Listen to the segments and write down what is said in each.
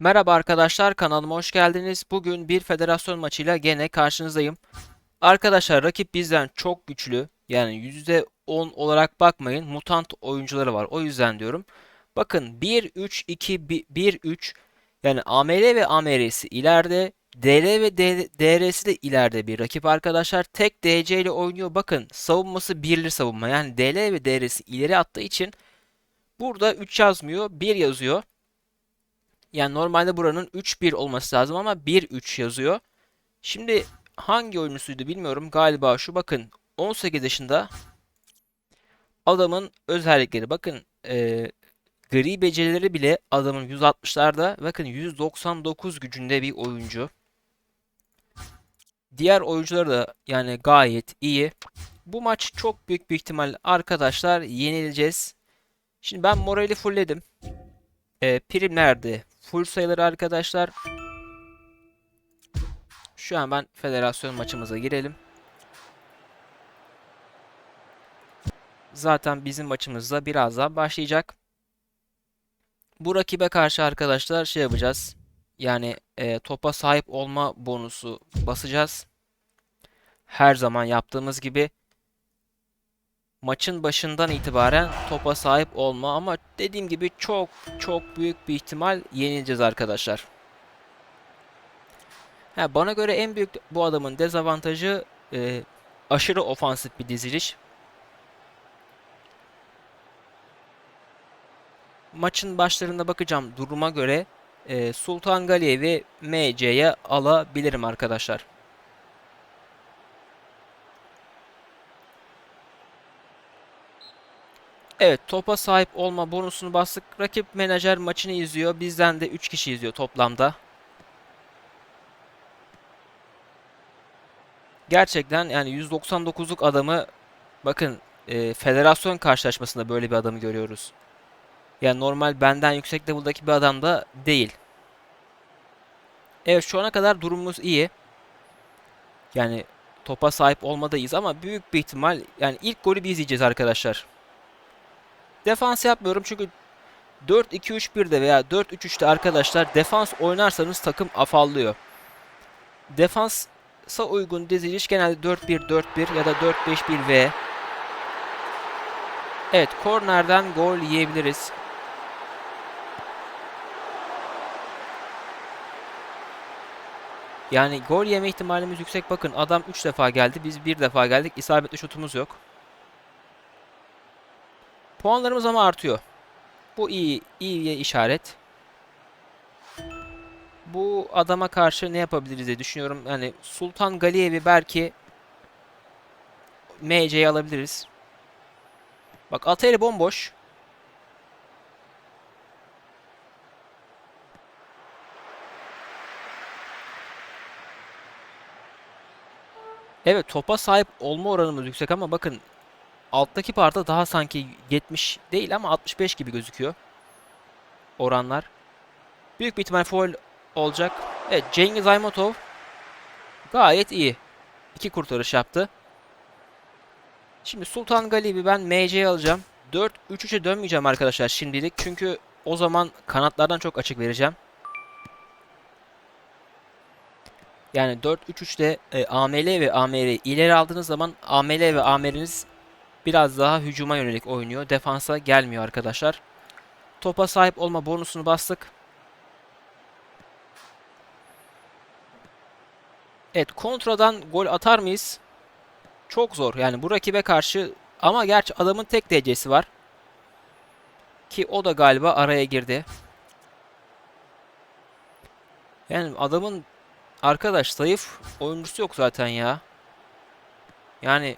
Merhaba arkadaşlar kanalıma hoş geldiniz. Bugün bir federasyon maçıyla gene karşınızdayım. Arkadaşlar rakip bizden çok güçlü. Yani %10 olarak bakmayın. Mutant oyuncuları var. O yüzden diyorum. Bakın 1-3-2-1-3 yani AML ve AMR'si ileride. DR ve DR'si de ileride bir rakip arkadaşlar. Tek DC ile oynuyor. Bakın savunması birli savunma. Yani DL ve DR'si ileri attığı için burada 3 yazmıyor. 1 yazıyor. Yani normalde buranın 3-1 olması lazım ama 1-3 yazıyor. Şimdi hangi oyuncusuydu bilmiyorum. Galiba şu bakın 18 yaşında adamın özellikleri. Bakın e, gri becerileri bile adamın 160'larda bakın 199 gücünde bir oyuncu. Diğer oyuncuları da yani gayet iyi. Bu maç çok büyük bir ihtimal arkadaşlar yenileceğiz. Şimdi ben morali fullledim. E, prim nerede? Full sayıları arkadaşlar. Şu an ben federasyon maçımıza girelim. Zaten bizim maçımız da birazdan başlayacak. Bu rakibe karşı arkadaşlar şey yapacağız. Yani e, topa sahip olma bonusu basacağız. Her zaman yaptığımız gibi maçın başından itibaren topa sahip olma ama dediğim gibi çok çok büyük bir ihtimal yenileceğiz arkadaşlar. Ha, bana göre en büyük bu adamın dezavantajı e, aşırı ofansif bir diziliş. Maçın başlarında bakacağım duruma göre e, Sultan Galiyev'i MC'ye alabilirim arkadaşlar. Evet topa sahip olma bonusunu bastık. Rakip menajer maçını izliyor. Bizden de 3 kişi izliyor toplamda. Gerçekten yani 199'luk adamı bakın e, federasyon karşılaşmasında böyle bir adamı görüyoruz. Yani normal benden yüksek level'daki bir adam da değil. Evet şu ana kadar durumumuz iyi. Yani topa sahip olmadayız ama büyük bir ihtimal yani ilk golü biz yiyeceğiz arkadaşlar. Defans yapmıyorum çünkü 4-2-3-1'de veya 4-3-3'te arkadaşlar defans oynarsanız takım afallıyor. Defansa uygun diziliş genelde 4-1-4-1 ya da 4-5-1-V. Evet, kornerden gol yiyebiliriz. Yani gol yeme ihtimalimiz yüksek. Bakın adam 3 defa geldi. Biz 1 defa geldik. İsabetli şutumuz yok. Puanlarımız ama artıyor. Bu iyi, iyi bir işaret. Bu adama karşı ne yapabiliriz diye düşünüyorum. Yani Sultan Galiyev'i belki MC'ye alabiliriz. Bak Atayeli bomboş. Evet topa sahip olma oranımız yüksek ama bakın alttaki parta daha sanki 70 değil ama 65 gibi gözüküyor. Oranlar. Büyük bir ihtimal foul olacak. Evet Cengiz Aymatov gayet iyi. İki kurtarış yaptı. Şimdi Sultan Galip'i ben MC'ye alacağım. 4-3-3'e dönmeyeceğim arkadaşlar şimdilik. Çünkü o zaman kanatlardan çok açık vereceğim. Yani 4-3-3'te e, AML ve AMR'yi ileri aldığınız zaman AML ve AMR'iniz biraz daha hücuma yönelik oynuyor. Defansa gelmiyor arkadaşlar. Topa sahip olma bonusunu bastık. Evet kontradan gol atar mıyız? Çok zor. Yani bu rakibe karşı ama gerçi adamın tek DC'si var. Ki o da galiba araya girdi. Yani adamın arkadaş zayıf oyuncusu yok zaten ya. Yani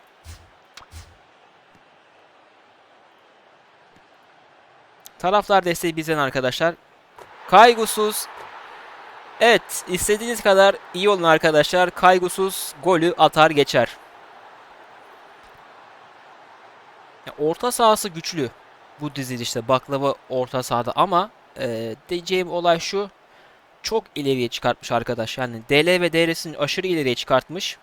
Taraftar desteği bizden arkadaşlar. Kaygısız. Evet istediğiniz kadar iyi olun arkadaşlar. Kaygısız golü atar geçer. orta sahası güçlü. Bu dizilişte baklava orta sahada ama e, diyeceğim olay şu. Çok ileriye çıkartmış arkadaş. Yani DL ve DR'sini aşırı ileriye çıkartmış.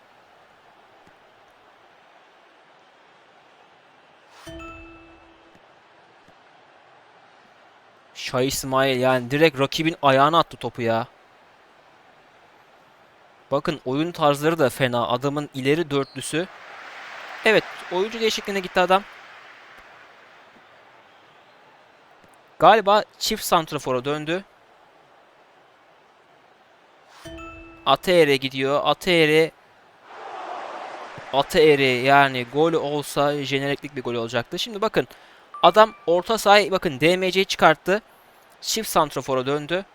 Şah İsmail yani direkt rakibin ayağına attı topu ya. Bakın oyun tarzları da fena. Adamın ileri dörtlüsü. Evet oyuncu değişikliğine gitti adam. Galiba çift santrafora döndü. Ateere gidiyor. Ateere Ateere yani gol olsa jeneriklik bir gol olacaktı. Şimdi bakın adam orta sahayı bakın DMC'yi çıkarttı. Çift santrafora döndü.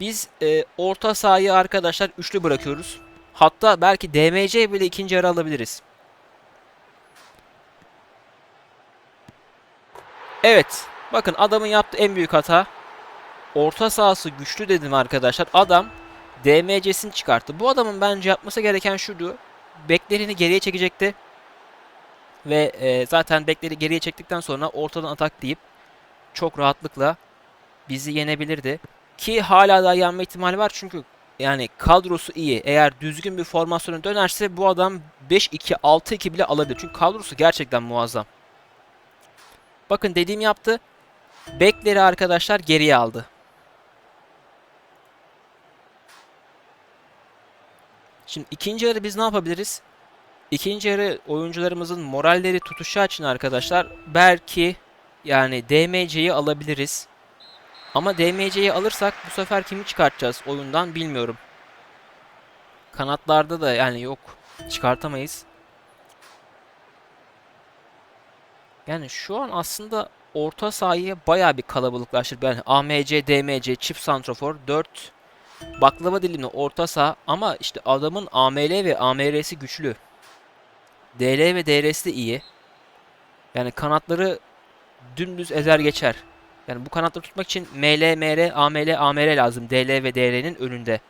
Biz e, orta sahayı arkadaşlar üçlü bırakıyoruz. Hatta belki DMC bile ikinci yarı alabiliriz. Evet. Bakın adamın yaptığı en büyük hata. Orta sahası güçlü dedim arkadaşlar. Adam DMC'sini çıkarttı. Bu adamın bence yapması gereken şuydu. Beklerini geriye çekecekti. Ve e, zaten bekleri geriye çektikten sonra ortadan atak deyip çok rahatlıkla bizi yenebilirdi. Ki hala da yenme ihtimali var çünkü yani kadrosu iyi. Eğer düzgün bir formasyona dönerse bu adam 5-2, 6-2 bile alabilir. Çünkü kadrosu gerçekten muazzam. Bakın dediğim yaptı. Bekleri arkadaşlar geriye aldı. Şimdi ikinci yarı biz ne yapabiliriz? İkinci yarı oyuncularımızın moralleri tutuşu için arkadaşlar belki yani DMC'yi alabiliriz. Ama DMC'yi alırsak bu sefer kimi çıkartacağız oyundan bilmiyorum. Kanatlarda da yani yok çıkartamayız. Yani şu an aslında orta sahaya baya bir kalabalıklaştırdı. Yani AMC, DMC, çift santrafor, 4 baklava dilimi orta saha ama işte adamın AML ve AMR'si güçlü. DL ve DR'si de iyi. Yani kanatları dümdüz ezer geçer. Yani bu kanatları tutmak için ML, MR, AML, AMR lazım. DL ve DR'nin önünde.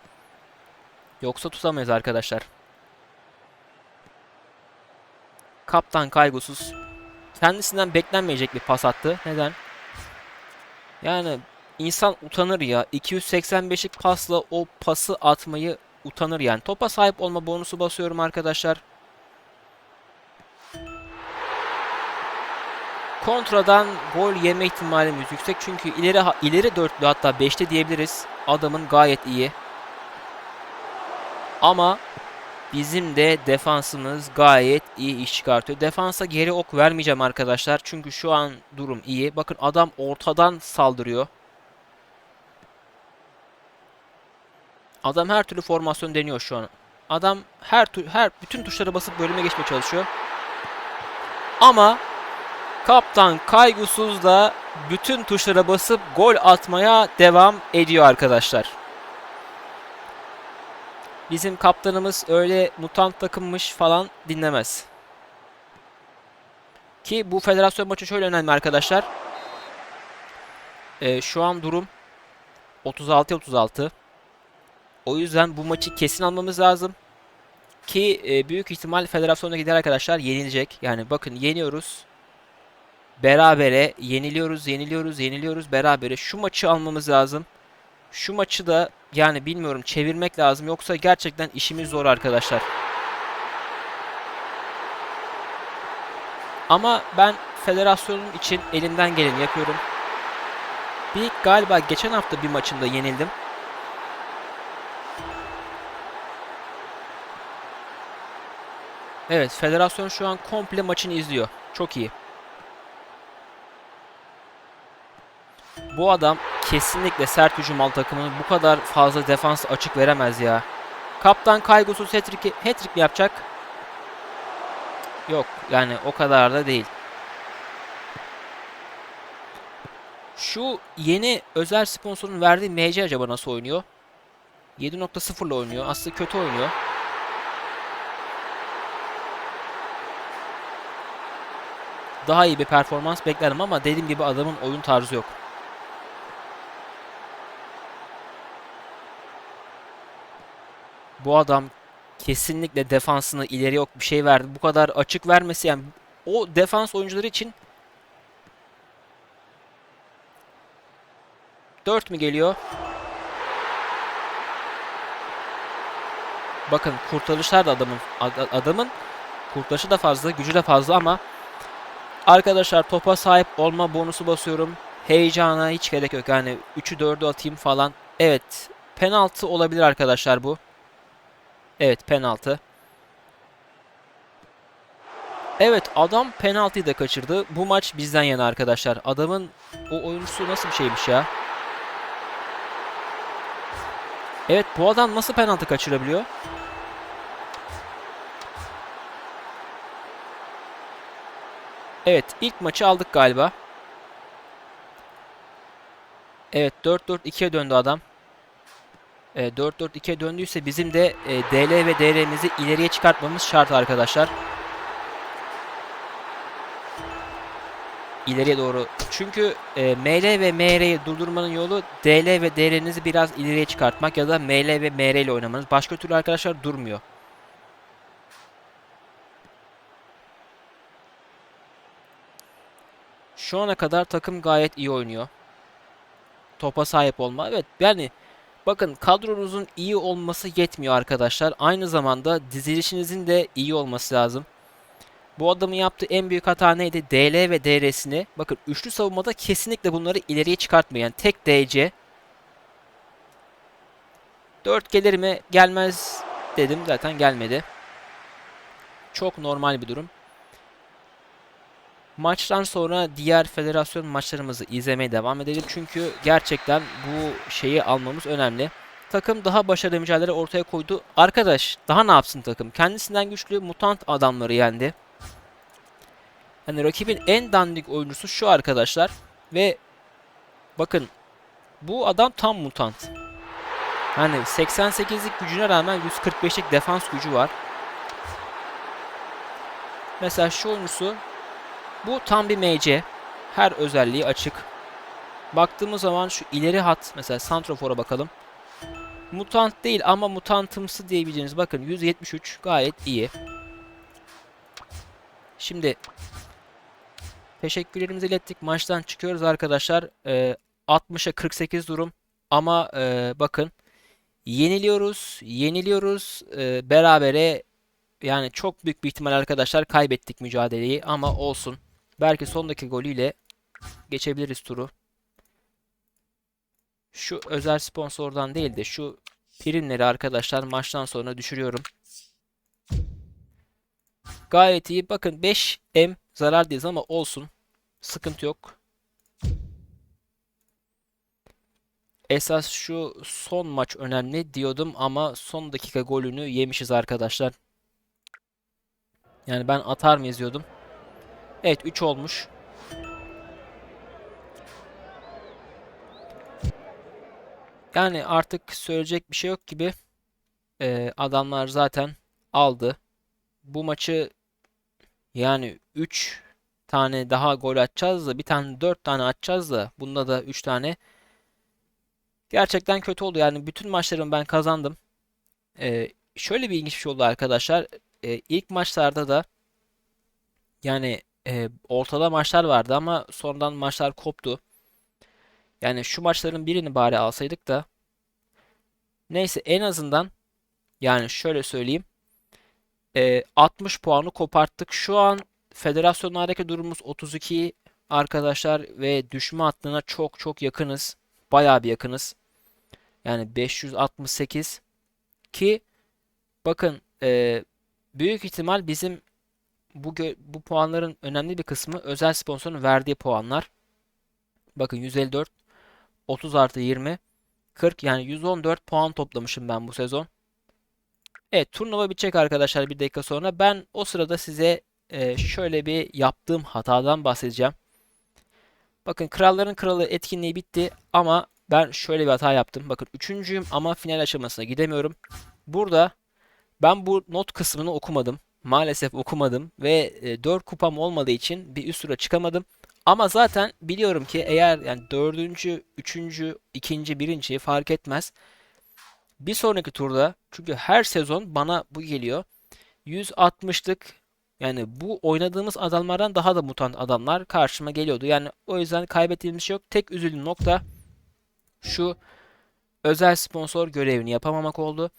Yoksa tutamayız arkadaşlar. Kaptan kaygısız. Kendisinden beklenmeyecek bir pas attı. Neden? Yani insan utanır ya. 285'lik pasla o pası atmayı utanır yani. Topa sahip olma bonusu basıyorum arkadaşlar. Kontradan gol yeme ihtimalimiz yüksek çünkü ileri ileri dörtlü hatta 5'te diyebiliriz. Adamın gayet iyi. Ama bizim de defansımız gayet iyi iş çıkartıyor. Defansa geri ok vermeyeceğim arkadaşlar. Çünkü şu an durum iyi. Bakın adam ortadan saldırıyor. Adam her türlü formasyon deniyor şu an. Adam her her bütün tuşlara basıp bölüme geçmeye çalışıyor. Ama Kaptan kaygısız da bütün tuşlara basıp gol atmaya devam ediyor arkadaşlar. Bizim kaptanımız öyle mutant takımmış falan dinlemez. Ki bu federasyon maçı şöyle önemli arkadaşlar. Ee, şu an durum 36-36. O yüzden bu maçı kesin almamız lazım. Ki e, büyük ihtimal federasyona gider arkadaşlar yenilecek. Yani bakın yeniyoruz. Berabere yeniliyoruz, yeniliyoruz, yeniliyoruz berabere. Şu maçı almamız lazım. Şu maçı da yani bilmiyorum çevirmek lazım. Yoksa gerçekten işimiz zor arkadaşlar. Ama ben federasyonum için elimden geleni yapıyorum. Bir galiba geçen hafta bir maçında yenildim. Evet, federasyon şu an komple maçını izliyor. Çok iyi. Bu adam kesinlikle sert hücum al takımını bu kadar fazla defans açık veremez ya. Kaptan kaygısız hat-trick hat mi yapacak? Yok yani o kadar da değil. Şu yeni özel sponsorun verdiği MC acaba nasıl oynuyor? 7.0 ile oynuyor. Aslında kötü oynuyor. Daha iyi bir performans beklerim ama dediğim gibi adamın oyun tarzı yok. Bu adam kesinlikle defansını ileri yok bir şey verdi. Bu kadar açık vermesi yani o defans oyuncuları için 4 mü geliyor? Bakın kurtarışlar da adamın adamın kurtarışı da fazla, gücü de fazla ama arkadaşlar topa sahip olma bonusu basıyorum. heyecana hiç gerek yok. Yani 3'ü 4'ü atayım falan. Evet. Penaltı olabilir arkadaşlar bu. Evet penaltı. Evet adam penaltıyı da kaçırdı. Bu maç bizden yana arkadaşlar. Adamın o oyuncusu nasıl bir şeymiş ya? Evet bu adam nasıl penaltı kaçırabiliyor? Evet ilk maçı aldık galiba. Evet 4-4-2'ye döndü adam. E, 4-4-2'ye döndüyse bizim de e, DL ve DR'mizi ileriye çıkartmamız şart arkadaşlar. İleriye doğru. Çünkü e, ML ve MR'yi durdurmanın yolu DL ve DR'nizi biraz ileriye çıkartmak ya da ML ve MR ile oynamanız. Başka türlü arkadaşlar durmuyor. Şu ana kadar takım gayet iyi oynuyor. Topa sahip olma. Evet yani bakın kadronuzun iyi olması yetmiyor arkadaşlar. Aynı zamanda dizilişinizin de iyi olması lazım. Bu adamın yaptığı en büyük hata neydi? DL ve DR'sini. Bakın üçlü savunmada kesinlikle bunları ileriye çıkartmayın. Yani tek DC. 4 gelir mi? Gelmez dedim. Zaten gelmedi. Çok normal bir durum. Maçtan sonra diğer federasyon maçlarımızı izlemeye devam edelim. Çünkü gerçekten bu şeyi almamız önemli. Takım daha başarılı mücadele ortaya koydu. Arkadaş daha ne yapsın takım? Kendisinden güçlü mutant adamları yendi. Hani rakibin en dandik oyuncusu şu arkadaşlar. Ve bakın bu adam tam mutant. Hani 88'lik gücüne rağmen 145'lik defans gücü var. Mesela şu oyuncusu bu tam bir MC. Her özelliği açık. Baktığımız zaman şu ileri hat mesela Santrofor'a bakalım. Mutant değil ama mutantımsı diyebileceğiniz bakın 173 gayet iyi. Şimdi teşekkürlerimizi ilettik. Maçtan çıkıyoruz arkadaşlar. Ee, 60'a 48 durum. Ama e, bakın yeniliyoruz. Yeniliyoruz. E, berabere yani çok büyük bir ihtimal arkadaşlar kaybettik mücadeleyi ama olsun. Belki sondaki golüyle geçebiliriz turu. Şu özel sponsordan değil de şu primleri arkadaşlar maçtan sonra düşürüyorum. Gayet iyi. Bakın 5M zarardayız ama olsun. Sıkıntı yok. Esas şu son maç önemli diyordum ama son dakika golünü yemişiz arkadaşlar. Yani ben atar mıyız diyordum. Evet 3 olmuş. Yani artık söyleyecek bir şey yok gibi. Ee, adamlar zaten aldı. Bu maçı yani 3 tane daha gol atacağız da bir tane 4 tane atacağız da bunda da 3 tane. Gerçekten kötü oldu. Yani bütün maçlarımı ben kazandım. Ee, şöyle bir ilginç bir şey oldu arkadaşlar. Ee, ilk maçlarda da yani e, ortada maçlar vardı ama sonradan maçlar koptu. Yani şu maçların birini bari alsaydık da. Neyse en azından yani şöyle söyleyeyim. E, 60 puanı koparttık. Şu an federasyonlardaki durumumuz 32 arkadaşlar ve düşme hattına çok çok yakınız. Bayağı bir yakınız. Yani 568 ki bakın e, büyük ihtimal bizim bu bu puanların önemli bir kısmı özel sponsorun verdiği puanlar. Bakın 154 30 artı 20 40 yani 114 puan toplamışım ben bu sezon. Evet turnuva bitecek arkadaşlar bir dakika sonra. Ben o sırada size e, şöyle bir yaptığım hatadan bahsedeceğim. Bakın kralların kralı etkinliği bitti ama ben şöyle bir hata yaptım. Bakın üçüncüyüm ama final aşamasına gidemiyorum. Burada ben bu not kısmını okumadım. Maalesef okumadım ve e, 4 kupam olmadığı için bir üst tura çıkamadım. Ama zaten biliyorum ki eğer yani dördüncü, üçüncü, ikinci, birinci fark etmez. Bir sonraki turda çünkü her sezon bana bu geliyor. 160'lık yani bu oynadığımız adamlardan daha da mutant adamlar karşıma geliyordu. Yani o yüzden kaybettiğimiz şey yok. Tek üzüldüğüm nokta şu özel sponsor görevini yapamamak oldu.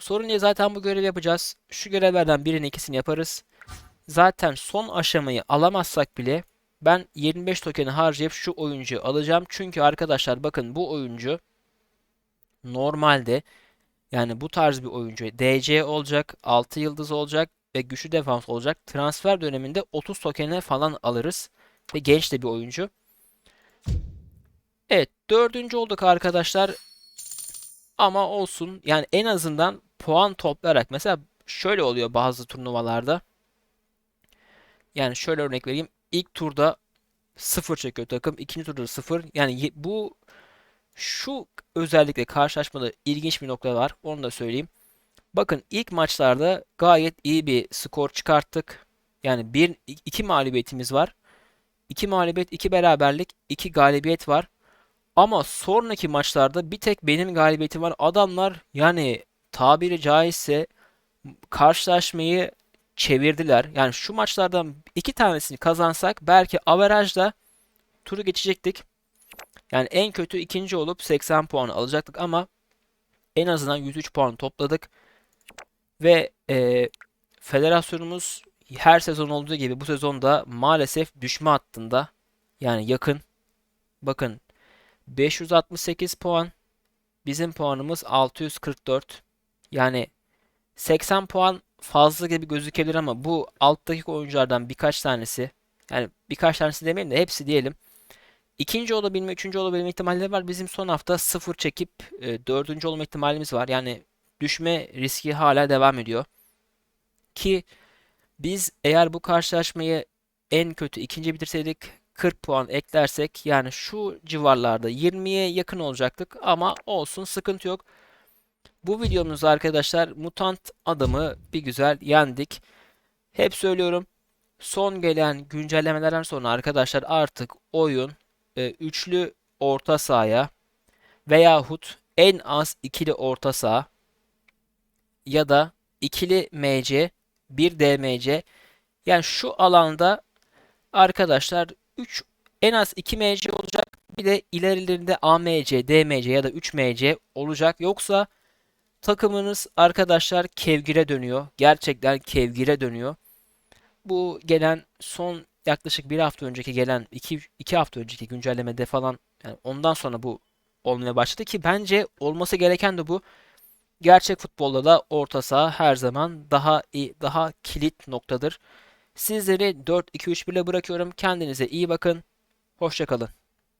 Sorun değil zaten bu görevi yapacağız. Şu görevlerden birini ikisini yaparız. Zaten son aşamayı alamazsak bile Ben 25 tokeni harcayıp şu oyuncuyu alacağım. Çünkü arkadaşlar bakın bu oyuncu normalde yani bu tarz bir oyuncu DC olacak, 6 yıldız olacak ve güçlü defans olacak. Transfer döneminde 30 tokene falan alırız. Ve genç de bir oyuncu. Evet dördüncü olduk arkadaşlar. Ama olsun yani en azından puan toplayarak mesela şöyle oluyor bazı turnuvalarda. Yani şöyle örnek vereyim. İlk turda 0 çekiyor takım. ikinci turda 0. Yani bu şu özellikle karşılaşmada ilginç bir nokta var. Onu da söyleyeyim. Bakın ilk maçlarda gayet iyi bir skor çıkarttık. Yani bir iki mağlubiyetimiz var. 2 mağlubiyet, 2 beraberlik, 2 galibiyet var. Ama sonraki maçlarda bir tek benim galibiyetim var. Adamlar yani tabiri caizse karşılaşmayı çevirdiler. Yani şu maçlardan iki tanesini kazansak belki averajda turu geçecektik. Yani en kötü ikinci olup 80 puan alacaktık ama en azından 103 puan topladık. Ve e, federasyonumuz her sezon olduğu gibi bu sezonda maalesef düşme hattında. Yani yakın. Bakın 568 puan. Bizim puanımız 644. Yani 80 puan fazla gibi gözükebilir ama bu alttaki oyunculardan birkaç tanesi yani birkaç tanesi demeyelim de hepsi diyelim. İkinci olabilme, üçüncü olabilme ihtimalleri var. Bizim son hafta sıfır çekip e, dördüncü olma ihtimalimiz var. Yani düşme riski hala devam ediyor. Ki biz eğer bu karşılaşmayı en kötü ikinci bitirseydik 40 puan eklersek yani şu civarlarda 20'ye yakın olacaktık ama olsun sıkıntı yok. Bu videomuzda arkadaşlar mutant adamı bir güzel yendik. Hep söylüyorum son gelen güncellemelerden sonra arkadaşlar artık oyun e, üçlü orta sahaya veyahut en az ikili orta saha ya da ikili MC, bir DMC yani şu alanda arkadaşlar 3 en az 2 MC olacak. Bir de ilerilerinde AMC, DMC ya da 3 MC olacak. Yoksa takımınız arkadaşlar kevgire dönüyor. Gerçekten kevgire dönüyor. Bu gelen son yaklaşık bir hafta önceki gelen iki, iki hafta önceki güncellemede falan yani ondan sonra bu olmaya başladı ki bence olması gereken de bu. Gerçek futbolda da orta saha her zaman daha iyi, daha kilit noktadır. Sizleri 4-2-3-1 ile bırakıyorum. Kendinize iyi bakın. Hoşça kalın.